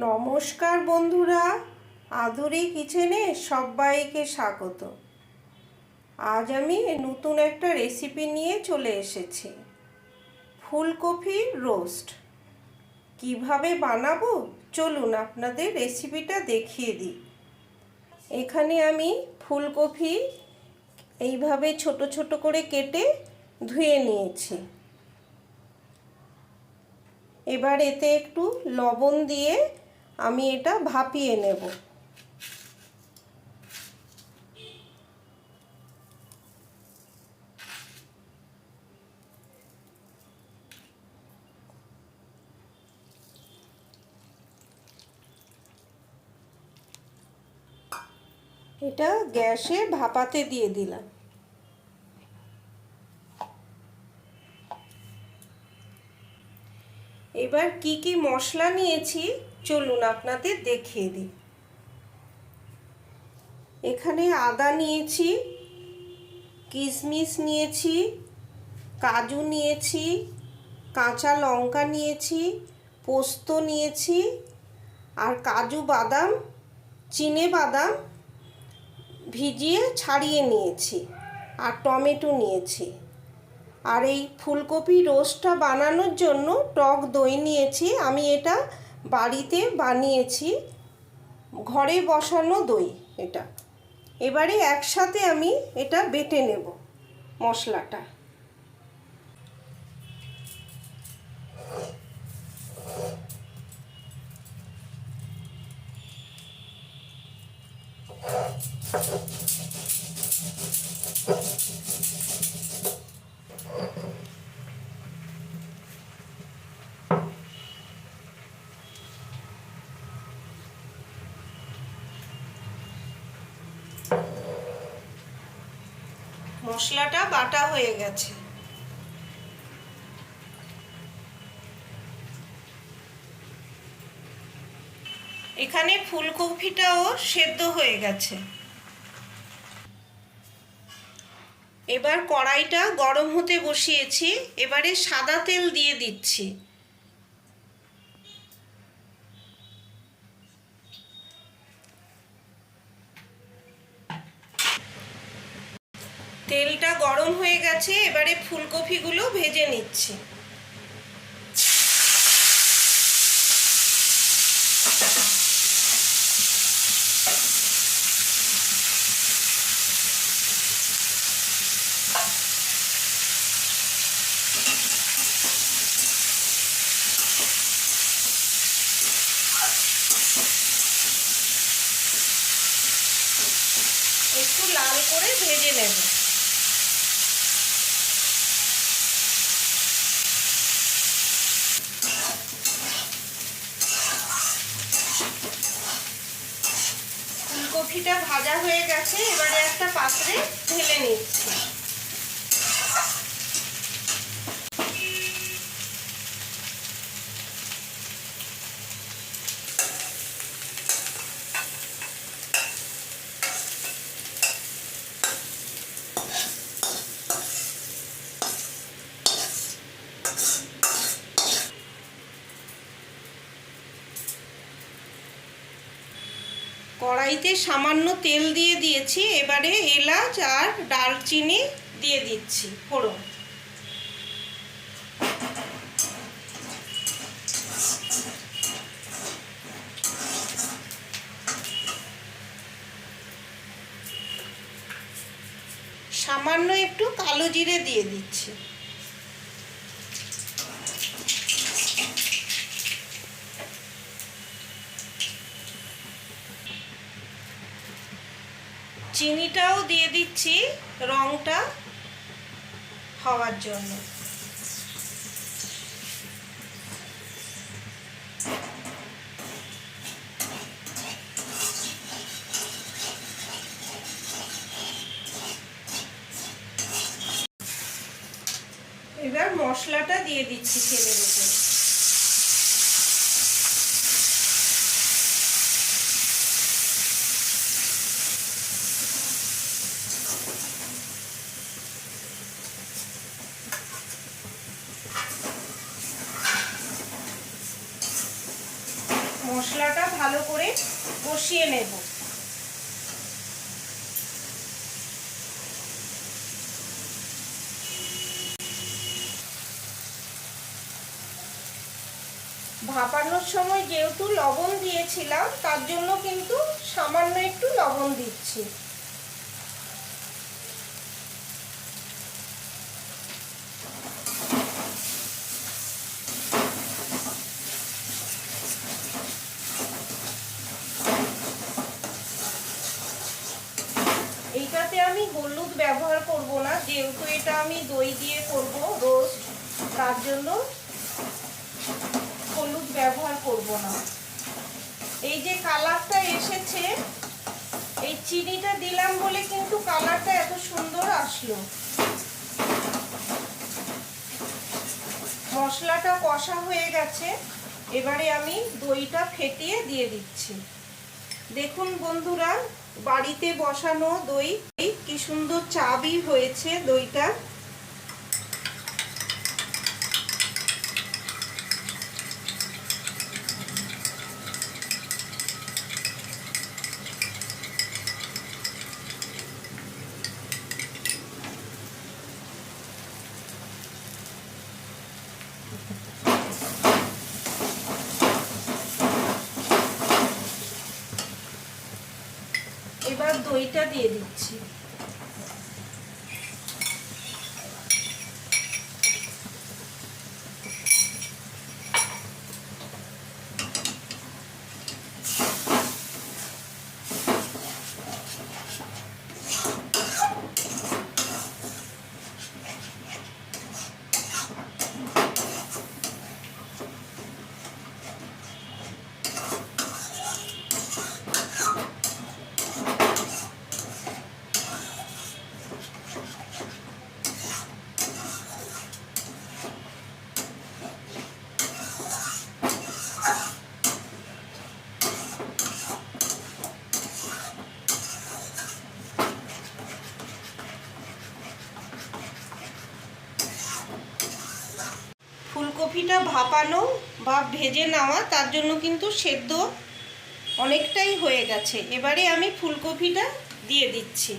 নমস্কার বন্ধুরা, আধুরি কিচেনে সবাইকে স্বাগত। আজ আমি নতুন একটা রেসিপি নিয়ে চলে এসেছি। ফুলকপি রোস্ট। কীভাবে বানাবো? চলুন আপনাদের রেসিপিটা দেখিয়ে দিই। এখানে আমি ফুলকপি এইভাবে ছোট ছোট করে কেটে ধুয়ে নিয়েছি। এবার এতে একটু লবণ দিয়ে আমি এটা ভাপিয়ে নেব। এটা গ্যাসে ভাপাতে দিয়ে দিলাম। এবার কি কি মশলা নিয়েছি? চলুন আপনাদের দেখিয়ে দিই। এখানে আদা নিয়েছি, কিশমিশ নিয়েছি, কাজু নিয়েছি, কাঁচা লঙ্কা নিয়েছি, পোস্ত নিয়েছি, আর কাজু বাদাম, চিনে বাদাম ভিজিয়ে ছাড়িয়ে নিয়েছি, আর টমেটো নিয়েছি। আর এই ফুলকপি রোস্টটা বানানোর জন্য টক দই নিয়েছি, আমি এটা বাড়িতে বানিয়েছি ঘরে বসানো দই এটা। এবারে একসাথে আমি এটা বেটে নেব মশলাটা। মশলাটা বাটা হয়ে গেছে। এখানে ফুলকপিটাও সেদ্ধ হয়ে গেছে। এবার কড়াইটা গরম হতে বসিয়েছি, এবারে সাদা তেল দিয়ে দিচ্ছি। তেলটা গরম হয়ে গেছে এবারে ফুলকপিগুলো ভেজে নিচ্ছি। একটু লাল করে ভেজে নেব। ফুলকপিটা ভাজা হয়ে গেছে এবারে একটা পাত্রে ঢেলে নিচ্ছি। কড়াইতে সামান্য তেল দিয়ে দিয়েছি, এবারে এলাচ আর ডালচিনি দিয়ে দিচ্ছি, ফোড়ন। সামান্য একটু কালো জিরে দিয়ে দিচ্ছি। চিনিটাও দিয়ে দিচ্ছি রংটা হওয়ার জন্য। এবার মশলাটা দিয়ে দিচ্ছি তেলের উপর মশলাটা ভালো করে কষিয়ে নেব। ভাপানোর সময় যেহেতু লবণ দিয়েছিলাম, তার জন্য কিন্তু সামান্য একটু লবণ দিচ্ছি এইটাতে আমি হলুদ ব্যবহার করব না, যেহেতু এটা আমি দই দিয়ে করব রোস্ট তার জন্য হলুদ ব্যবহার করব না। এই যে কালারটা এসেছে, এই চিনিটা দিলাম বলে কিন্তু কালারটা এত সুন্দর আসলো। মশলাটা কষা হয়ে গেছে, এবারে আমি দইটা ফেটিয়ে দিয়ে দিচ্ছি। দেখুন বন্ধুরা বাড়িতে বসানো দই। কি সুন্দর চাবি হয়েছে দইটা। এবার দইটা দিয়ে দিচ্ছি ফুলকপিটা ভাপানো বা ভেজে নেওয়া, তার জন্য কিন্তু সেদ্ধ অনেকটাই হয়ে গেছে। এবারে আমি ফুলকপিটা দিয়ে দিচ্ছি।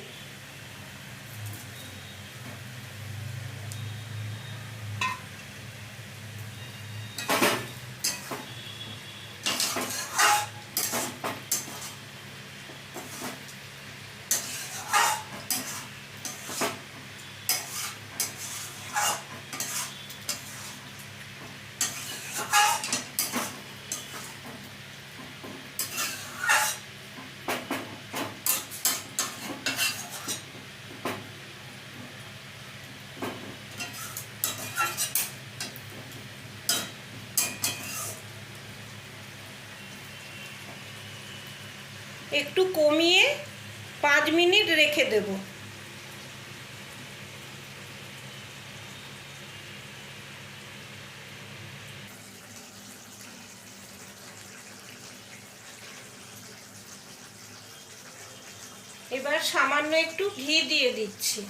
একটু কমিয়ে পাঁচ মিনিট রেখে দেব। এবার সামান্য একটু ঘি দিয়ে দিচ্ছি।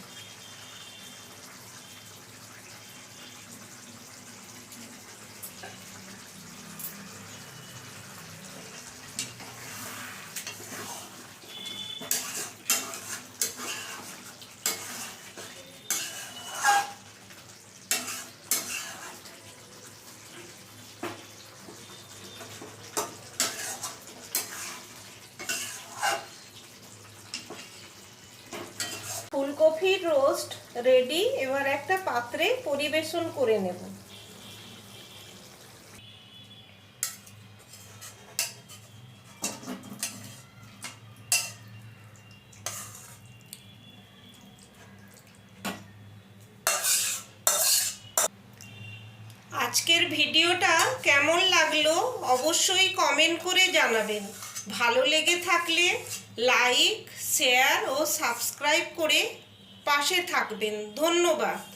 রোস্ট রেডি এবার একটা পাত্রে পরিবেশন করে নেব। আজকের ভিডিওটা কেমন লাগল অবশ্যই কমেন্ট করে জানাবেন। ভালো লেগে থাকলে লাইক শেয়ার ও সাবস্ক্রাইব করে পাশে থাকবেন। ধন্যবাদ।